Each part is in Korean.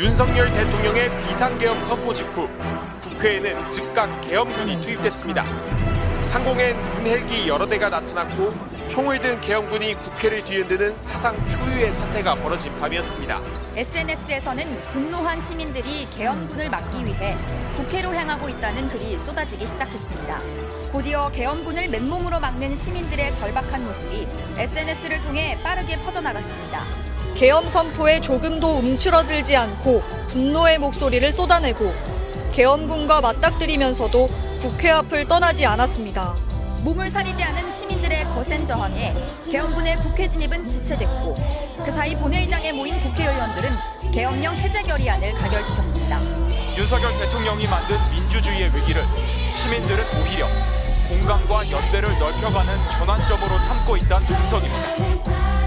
윤석열 대통령의 비상계엄 선포 직후 국회에는 즉각 계엄군이 투입됐습니다. 상공엔 군 헬기 여러 대가 나타났고 총을 든 계엄군이 국회를 뒤흔드는 사상 초유의 사태가 벌어진 밤이었습니다. SNS에서는 분노한 시민들이 계엄군을 막기 위해 국회로 향하고 있다는 글이 쏟아지기 시작했습니다. 곧이어 계엄군을 맨몸으로 막는 시민들의 절박한 모습이 SNS를 통해 빠르게 퍼져나갔습니다. 계엄 선포에 조금도 움츠러들지 않고 분노의 목소리를 쏟아내고 계엄군과 맞닥뜨리면서도 국회 앞을 떠나지 않았습니다. 몸을 사리지 않은 시민들의 거센 저항에 계엄군의 국회 진입은 지체됐고 그 사이 본회의장에 모인 국회의원들은 계엄령 해제 결의안을 가결시켰습니다. 윤석열 대통령이 만든 민주주의의 위기를 시민들은 오히려 공감과 연대를 넓혀가는 전환점으로 삼고 있다는 분석입니다.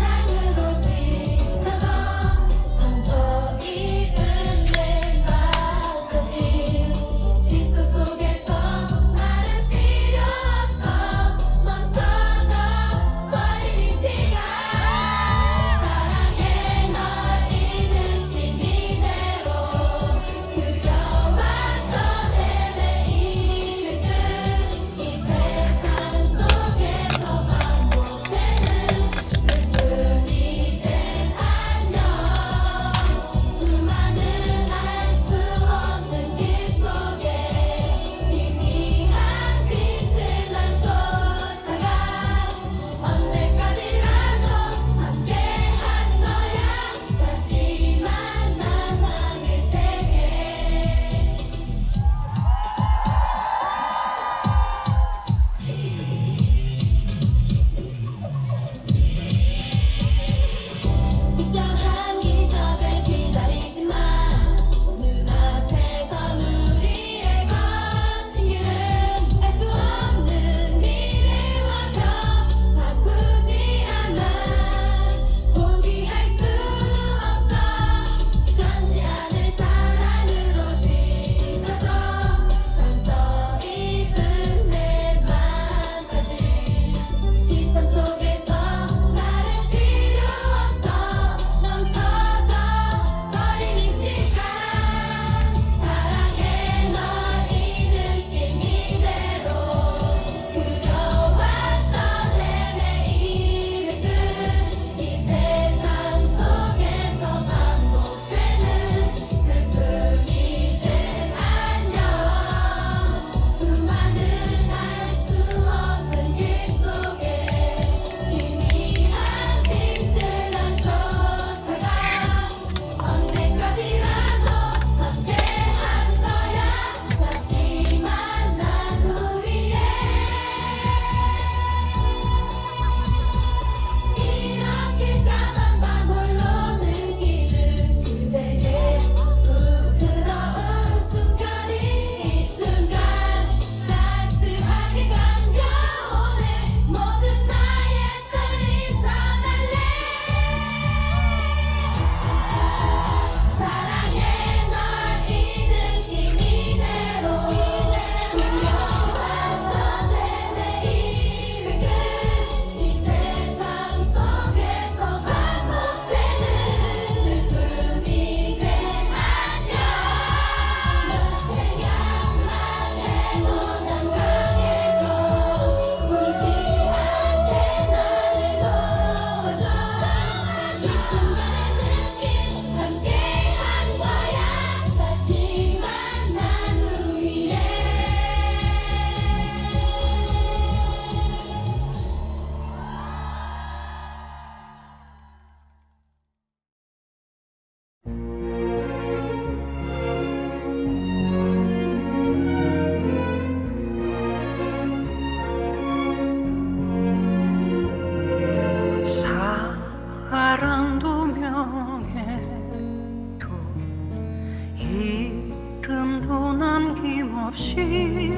남김없이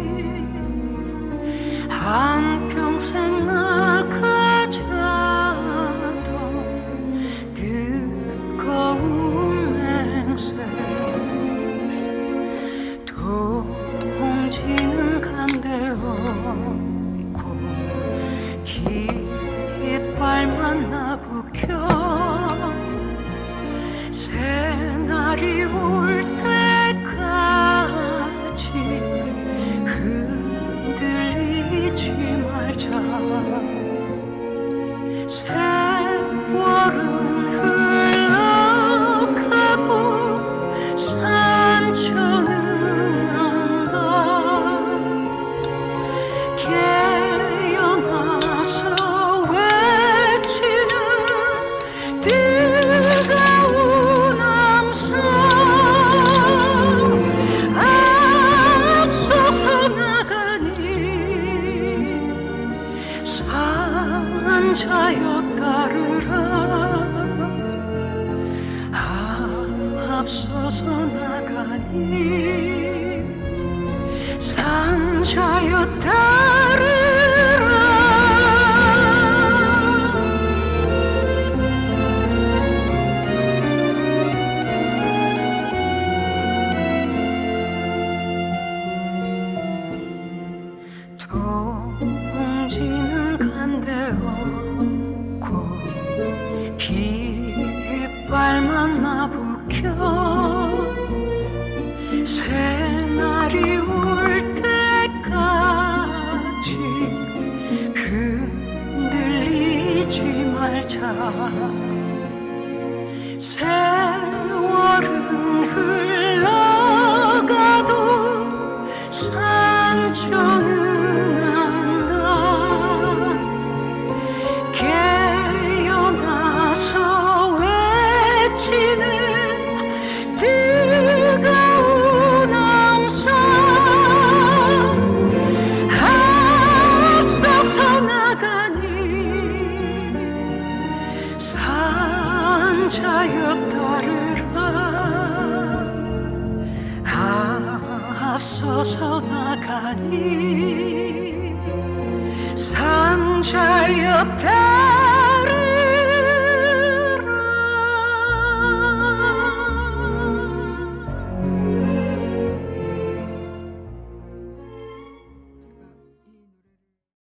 한평생 나가자던 뜨거운 맹세. 도동지는 간대었 앞서서 나가니 따르 새날이 올 때까지 흔들리지 말자. 세월은 흘 산자여 따르라. 앞서서 나가니 따르라